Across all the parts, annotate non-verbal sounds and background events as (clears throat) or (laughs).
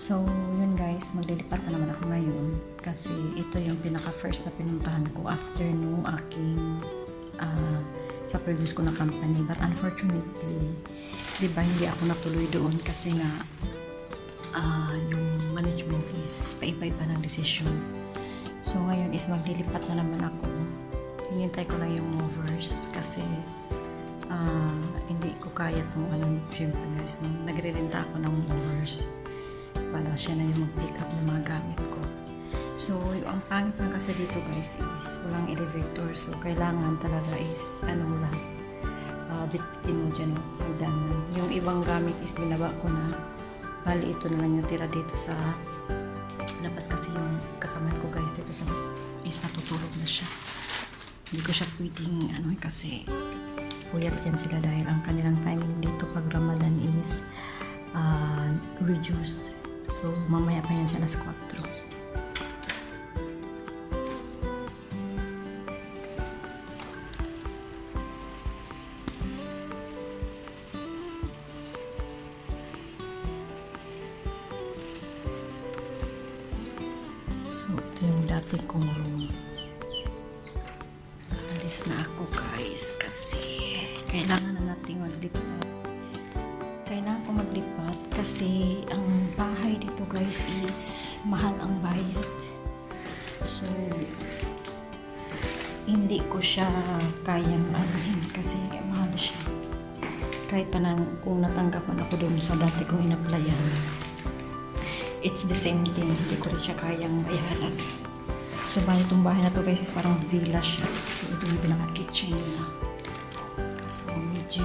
So, yun guys, maglilipat na naman ako ngayon kasi ito yung pinaka first na pinuntahan ko after nung aking ah, sa previous ko na company. But unfortunately, di ba hindi ako natuloy doon kasi nga ah, yung management is paiba-iba ng decision. So, ngayon is maglilipat na naman ako. Hinintay ko lang yung movers kasi ah, hindi ko kaya itong ano, syempre guys, nagre-renta ako ng movers para siya na yung mag-pick up ng mga gamit ko. So, yung ang pangit lang kasi dito guys is walang elevator. So, kailangan talaga is ano lang, uh, bitbitin mo dyan hagdanan. Yung ibang gamit is binaba ko na. Bali, ito na lang yung tira dito sa labas kasi yung kasama ko guys dito sa is natutulog na siya. Hindi ko siya pwedeng ano eh, kasi puyat yan sila dahil ang kanilang timing dito pag Ramadan is uh, reduced. So, mamaya pa yan siya alas 4. So, ito yung dati kong room. Alis na ako guys kasi kailangan na nating maglipat. Maglipat kasi ang bahay dito guys is mahal ang bayad. So, hindi ko siya kayang anuhin kasi mahal siya. Kahit pa nang kung natanggap man ako doon sa dati kong inaplayan, it's the same thing. Hindi ko rin siya kayang bayaran. So, bali itong bahay na to guys is parang villa siya. So, ito yung pinaka-kitchen niya. So, medyo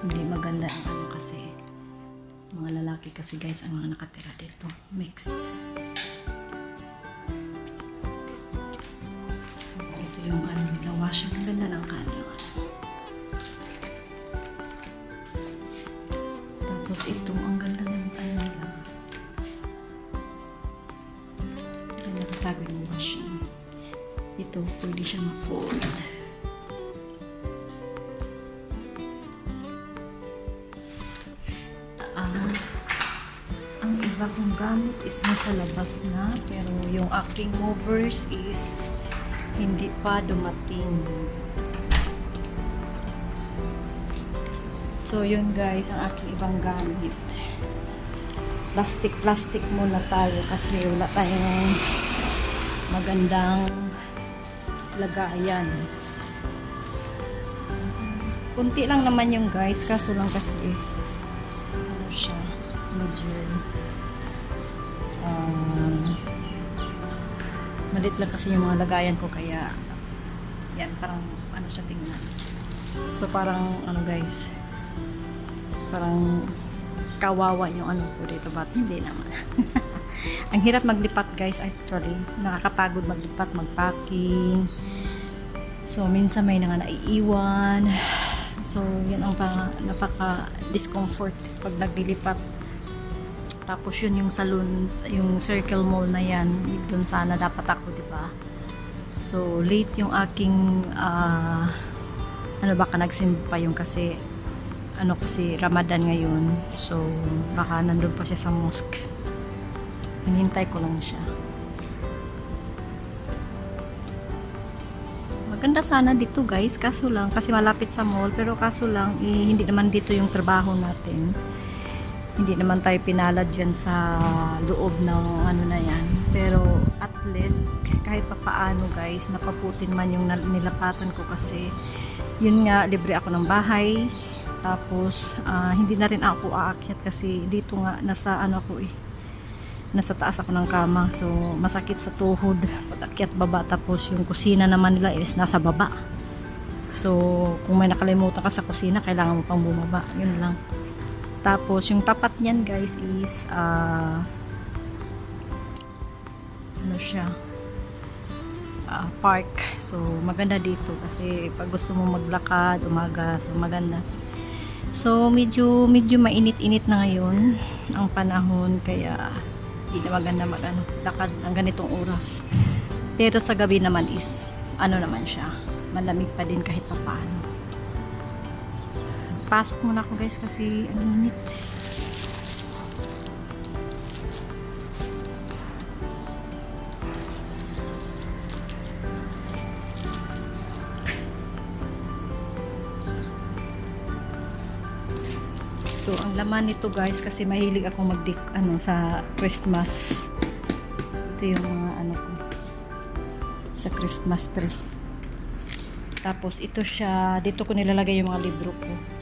hindi maganda ang ano kasi mga lalaki kasi guys ang mga nakatira dito. Mixed. So, ito yung ano nila washing. Ang ganda ng kanilang ano. Tapos ito, ang ganda ng ano nila. Ito nakatago yung washing. Ito, pwede siya ma-fold. Kong gamit is nasa labas na, pero yung aking movers is hindi pa dumating. So, yun guys, ang aking ibang gamit. Plastic-plastic muna tayo kasi wala tayong magandang lagayan. Kunti lang naman yung guys, kaso lang kasi ano siya, medyo um, malit lang kasi yung mga lagayan ko kaya yan, parang ano siya tingnan. So parang ano guys, parang kawawa yung ano ko dito but hindi naman. (laughs) Ang hirap maglipat guys actually. Nakakapagod maglipat, magpacking. So minsan may nga naiiwan. So yun ang pa, napaka-discomfort pag naglilipat. Tapos yun yung salon, yung circle mall na yan. Doon sana dapat ako, di ba? So late yung aking ah, ano baka nagsimba pa yung kasi ano kasi Ramadan ngayon. So, baka nandun pa siya sa mosque. Hinihintay ko lang siya. Maganda sana dito guys, kaso lang, kasi malapit sa mall, pero kaso lang, eh, hindi naman dito yung trabaho natin. Hindi naman tayo pinalad dyan sa loob ng ano na yan. Pero at least, kahit pa paano guys, napaputin man yung nilapatan ko kasi yun nga, libre ako ng bahay, tapos, ah, hindi na rin ako aakyat kasi dito nga, nasa ano ako eh, nasa taas ako ng kama. So, masakit sa tuhod pag akyat baba. Tapos, yung kusina naman nila is nasa baba. So, kung may nakalimutan ka sa kusina, kailangan mo pang bumaba. Yun lang. Tapos, yung tapat niyan guys is, ah, ano siya, ah, park. So, maganda dito kasi pag gusto mo maglakad, umaga, so maganda. So, medyo, medyo mainit-init na ngayon ang panahon, kaya hindi na maganda mag ano, lakad ang ganitong oras. Pero sa gabi naman is, ano naman siya, malamig pa din kahit pa paano. Pasok muna ako guys kasi ang init. So, ang laman nito guys, kasi mahilig ako mag ano, sa Christmas. Ito yung mga ano ko. Sa Christmas tree. Tapos, ito siya, dito ko nilalagay yung mga libro ko.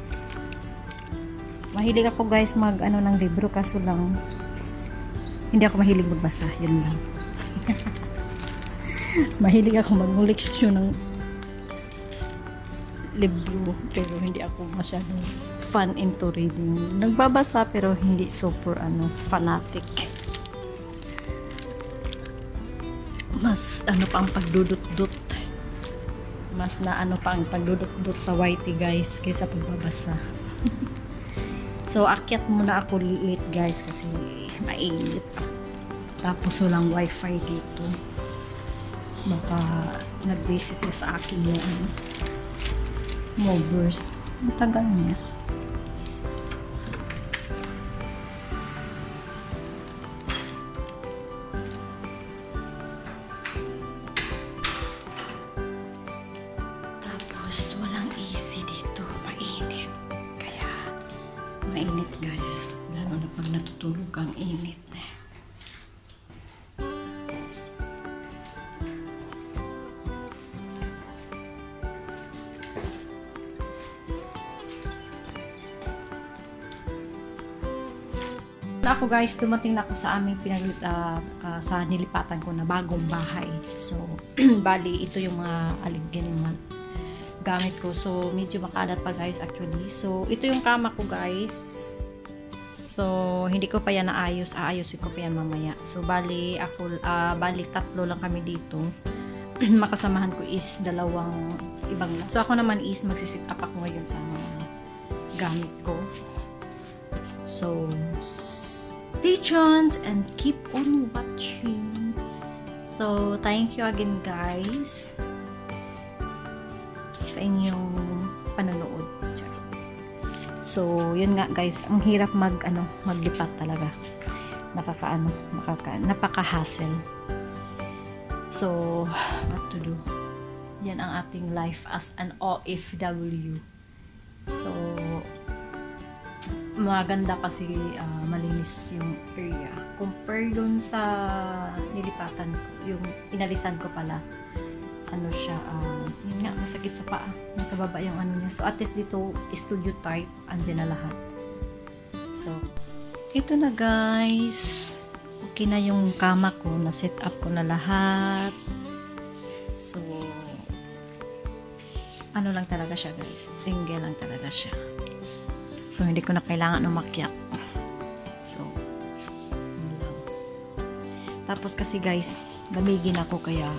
Mahilig ako guys mag ano ng libro, kaso lang, hindi ako mahilig magbasa. Yun lang. (laughs) mahilig ako mag-collection ng libro pero hindi ako masyadong fan into reading. Nagbabasa pero hindi super ano fanatic. Mas ano pa ang pagdudot-dot. Mas na ano pa ang pagdudot-dot sa whitey guys kaysa pagbabasa. (laughs) so akyat muna ako late guys kasi mainit. Tapos walang wifi dito. Baka nag-busy siya sa akin yung ano, movers. Ang tagal niya. Na ako guys, dumating na ako sa aming pinag ah, ah, sa nilipatan ko na bagong bahay. So, (clears throat) bali ito yung mga aligyan yung gamit ko. So, medyo makalat pa guys actually. So, ito yung kama ko guys. So, hindi ko pa yan naayos. Aayusin ko pa yan mamaya. So, bali ako, ah, bali tatlo lang kami dito. (clears throat) Makasamahan ko is dalawang ibang lang. So, ako naman is magsisit up ako ngayon sa mga gamit ko. So, stay tuned and keep on watching. So, thank you again guys sa inyong panonood. So, yun nga guys, ang hirap mag ano, maglipat talaga. Nakakaano, nakaka napaka-hassle. So, what to do? Yan ang ating life as an OFW. So, maganda kasi ah, malinis yung area. Compare dun sa nilipatan ko, yung inalisan ko pala. Ano siya, ah, yun nga, masakit sa paa. Nasa baba yung ano niya. So, at least dito, studio type, andyan na lahat. So, ito na guys. Okay na yung kama ko. Na-set up ko na lahat. So, ano lang talaga siya guys. Single lang talaga siya. So, hindi ko na kailangan umakyat. So. Tapos kasi guys, lamigin ako kaya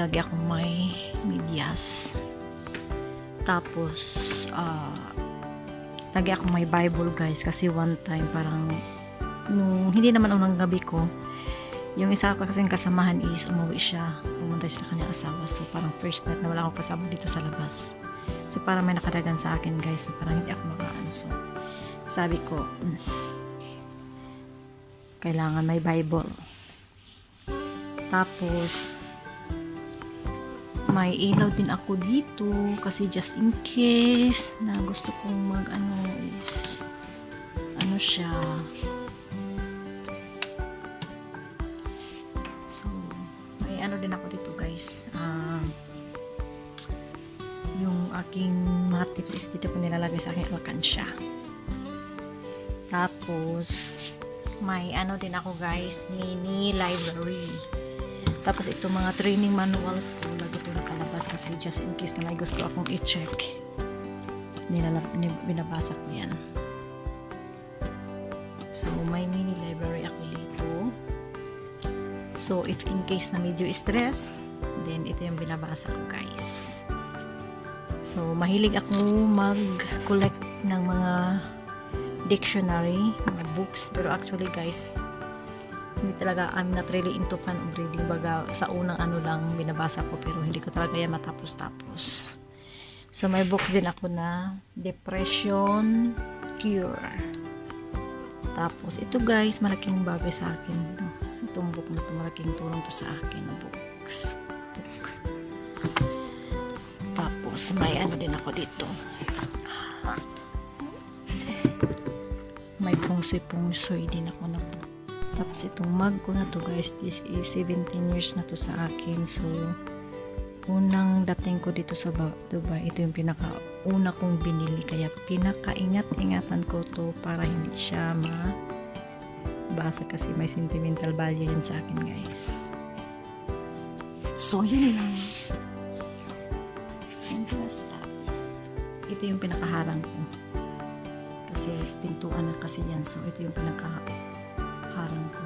lagi akong may medyas. Tapos, ah, lagi akong may Bible guys kasi one time parang nung hindi naman unang gabi ko yung isa ko kasing kasamahan is umuwi siya pumunta siya sa kanyang asawa so parang first night na wala akong kasama dito sa labas So, parang may nakadagan sa akin, guys, na parang hindi ako makaano. So, sabi ko, mm, kailangan may Bible. Tapos, may ilaw din ako dito kasi just in case na gusto kong mag ano is ano siya aking mga tips is dito ko nilalagay sa aking alkansya. Tapos, may ano din ako guys, mini library. Tapos ito mga training manuals ko, lagi ito nakalabas kasi just in case na may gusto akong i-check. Nilalab, ni- binabasa ko yan. So, may mini library ako dito. So, if in case na medyo stress, then ito yung binabasa ko guys. So, mahilig ako mag-collect ng mga dictionary, mga books. Pero actually, guys, hindi talaga, I'm not really into fan of reading. Baga, sa unang ano lang, binabasa ko, pero hindi ko talaga yan matapos-tapos. So, may book din ako na Depression Cure. Tapos, ito guys, malaking bagay sa akin. Ito, itong book na ito, malaking tulong to sa akin books. Tapos, may ano din ako dito. may pungsoy-pungsoy din ako na po. Tapos itong mug ko na to guys, this is 17 years na to sa akin. So, unang dating ko dito sa Ba- Dubai, ito yung pinaka una kong binili. Kaya pinaka-ingat-ingatan ko to para hindi siya ma basa kasi may sentimental value yan sa akin guys. So, yun lang. Ito yung pinakaharang ko. Kasi pintuan na kasi yan. So, ito yung pinakaharang ko.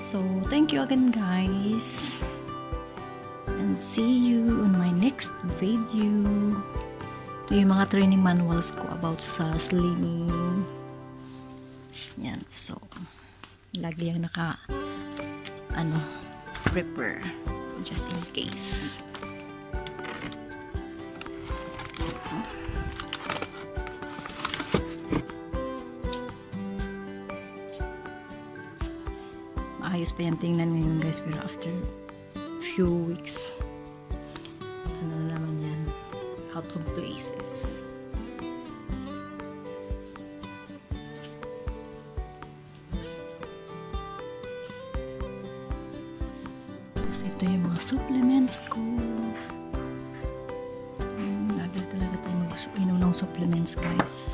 So, thank you again guys. And see you on my next video. Ito yung mga training manuals ko about sa slimming. Yan. So, lagi yung naka ano, prepare just in case. Maayos pa yan tingnan ngayon guys pero after few weeks ano na naman yan out of places Tapos ito yung mga supplements ko. Hmm, lagi talaga tayo mag-inom ng supplements, guys.